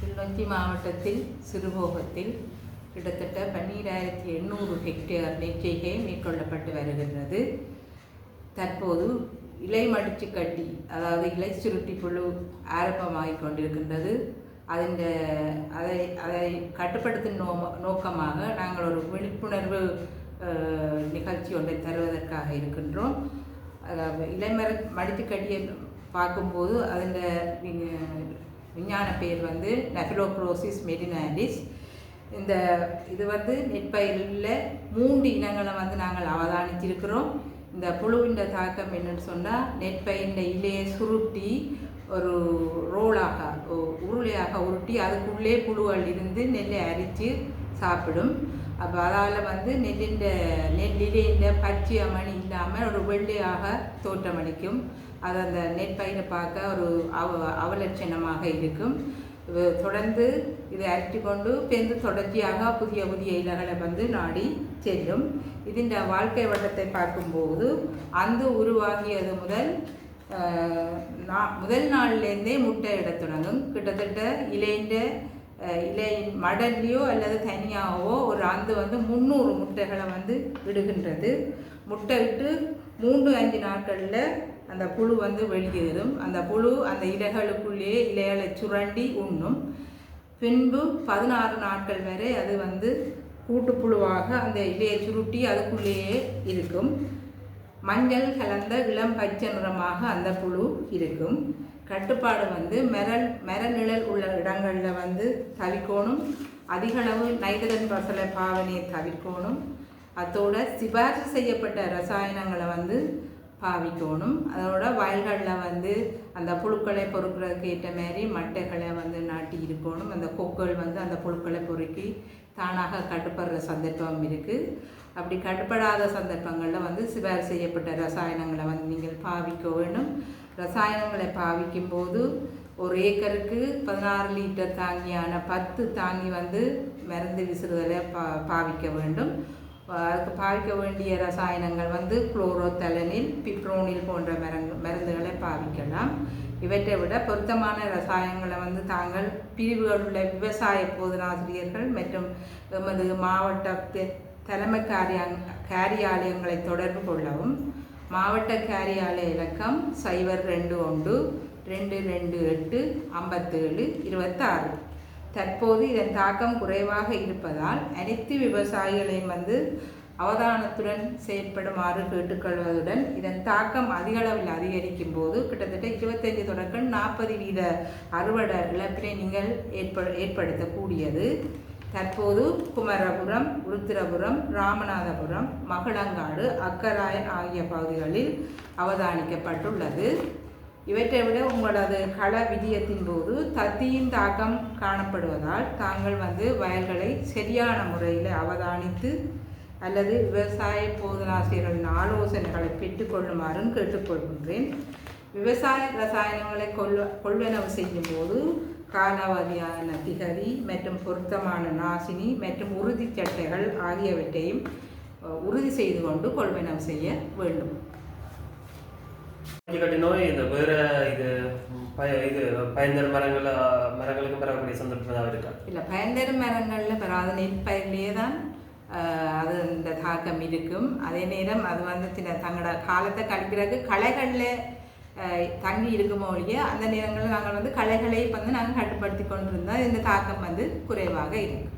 கிளிநொச்சி மாவட்டத்தில் சிறுபோகத்தில் கிட்டத்தட்ட பன்னீராயிரத்தி எண்ணூறு ஹெக்டேர் நெற்செய்கை மேற்கொள்ளப்பட்டு வருகின்றது. தற்போது இலை மடிச்சு கட்டி அதாவது இலை சுருட்டி புழு ஆரம்பமாகிக் கொண்டிருக்கின்றது. அதன் அதை அதை கட்டுப்படுத்தும் நோ நோக்கமாக நாங்கள் ஒரு விழிப்புணர்வு நிகழ்ச்சி ஒன்றை தருவதற்காக இருக்கின்றோம். அஹ், இலைமர மடித்து கட்டியை பார்க்கும்போது அதில் விஞ்ஞான பேர் வந்து நெஃபிலோக்ரோசிஸ் மெடினாலிஸ் இந்த இது வந்து நெற்பயிரில் மூன்று இனங்களை வந்து நாங்கள் அவதானிச்சிருக்கிறோம் இந்த புழுவின் தாக்கம் என்னன்னு சொன்னால் நெற்பயிரின் இலையை சுருட்டி ஒரு ரோலாக உருளையாக உருட்டி அதுக்குள்ளே புழுவல் இருந்து நெல்லை அரித்து சாப்பிடும். அப்போ அதால் வந்து நெல்லிண்ட நெல்லிலே பச்சை அமணி இல்லாமல் ஒரு வெள்ளையாக தோற்றமளிக்கும். அது அந்த நெற்பயிரை பார்க்க ஒரு அவ அவலட்சணமாக இருக்கும். தொடர்ந்து இதை அரித்து கொண்டு பெருந்து தொடர்ச்சியாக புதிய புதிய இலைகளை வந்து நாடி செல்லும். இதன் வாழ்க்கை வட்டத்தை பார்க்கும்போது அந்து உருவாகியது முதல் நா- முதல் நாள்லேருந்தே முட்டை இட தொடங்கும். கிட்டத்தட்ட இலைந்த இலை மடல்லையோ அல்லது தனியாகவோ ஒரு ஆந்து வந்து முந்நூறு முட்டைகளை வந்து விடுகின்றது. முட்டை விட்டு மூன்று அஞ்சு நாட்களில் அந்த புழு வந்து வெளியேறும். அந்த புழு அந்த இலைகளுக்குள்ளேயே இலைகளை சுரண்டி உண்ணும். பின்பு பதினாறு நாட்கள் வரை அது வந்து கூட்டுப்புழுவாக அந்த இலையை சுருட்டி அதுக்குள்ளேயே இருக்கும். மஞ்சள் கலந்த இளம் பச்சை நிறமாக அந்த புழு இருக்கும். கட்டுப்பாடு வந்து மெரல் மரநிழல் உள்ள இடங்களில் வந்து தவிக்கணும். அதிகளவு நைட்ரஜன் பசலை பாவனையை தவிர்க்கணும். அதோட சிபாரிசு செய்யப்பட்ட ரசாயனங்களை வந்து பாவிக்கணும். அதோட வயல்களில் வந்து அந்த புழுக்களை பொறுக்கிறதுக்கு ஏற்ற மாதிரி மட்டைகளை வந்து நாட்டி இருக்கணும். அந்த கொக்குகள் வந்து அந்த புழுக்களை பொறுக்கி தானாக கட்டுப்படுற சந்தர்ப்பம் இருக்குது அப்படி கட்டுப்படாத சந்தர்ப்பங்களில் வந்து சிபாரிசு செய்யப்பட்ட ரசாயனங்களை வந்து நீங்கள் பாவிக்க வேண்டும். ரசாயனங்களை பாவிக்கும் போது ஒரு ஏக்கருக்கு பதினாறு லிட்டர் தாங்கியான பத்து தாங்கி வந்து மருந்து விசிறுதலை பா பாவிக்க வேண்டும். அதுக்கு பாவிக்க வேண்டிய ரசாயனங்கள் வந்து குளோரோதலனில் பிப்ரோனில் போன்ற மரங்கு மருந்துகளை பாவிக்கலாம். இவற்றை விட பொருத்தமான ரசாயனங்களை வந்து தாங்கள் பிரிவுகள் உள்ள விவசாய போதனாசிரியர்கள் மற்றும் எமது மாவட்ட தலைமை காரியா காரியாலயங்களை தொடர்பு கொள்ளவும் மாவட்ட காரியாலய இலக்கம் சைபர் ரெண்டு ஒன்று ரெண்டு ரெண்டு எட்டு ஐம்பத்தேழு இருபத்தாறு. தற்போது இதன் தாக்கம் குறைவாக இருப்பதால் அனைத்து விவசாயிகளையும் வந்து அவதானத்துடன் செயற்படுமாறு கேட்டுக்கொள்வதுடன் இதன் தாக்கம் அதிக அளவில் அதிகரிக்கும் போது கிட்டத்தட்ட இருபத்தஞ்சு தொடக்கம் நாற்பது வீத அறுவடை இழப்பினை நீங்கள் ஏற்ப ஏற்படுத்தக்கூடியது. தற்போது குமரபுரம் உருத்திரபுரம் ராமநாதபுரம் மகளங்காடு அக்கராயன் ஆகிய பகுதிகளில் அவதானிக்கப்பட்டுள்ளது. இவற்றை விட உங்களது கள விதியத்தின் போது தத்தியின் தாக்கம் காணப்படுவதால் தாங்கள் வந்து வயல்களை சரியான முறையில் அவதானித்து அல்லது விவசாய போதனாசிரியர்களின் ஆலோசனைகளை பெற்றுக்கொள்ளுமாறும் கேட்டுக்கொள்கின்றேன். விவசாய ரசாயனங்களை கொள்வ கொள்வனவு செய்யும் போது காலாவதியான திகதி மற்றும் பொருத்தமான நாசினி மற்றும் உறுதிச் சட்டைகள் ஆகியவற்றையும் உறுதி செய்து கொண்டு கொள்வனவு செய்ய வேண்டும். நோய் இந்த வேற இது இது பயந்தர் மரங்கள் மரங்களுக்கு பரவக்கூடிய சந்தர்ப்பம் ஏதாவது இருக்கா? இல்லை பயன்தரும் மரங்களில் பெறாத நெற்பயிரிலேயே தான் அது இந்த தாக்கம் இருக்கும். அதே நேரம் அது வந்து தங்களோட காலத்தை கழிக்கிறதுக்கு களைகளில் தங்கி இருக்குமோ ஒழிய அந்த நேரங்களில் நாங்கள் வந்து களைகளை வந்து நாங்கள் கட்டுப்படுத்தி கொண்டிருந்தால் இந்த தாக்கம் வந்து குறைவாக இருக்கும்.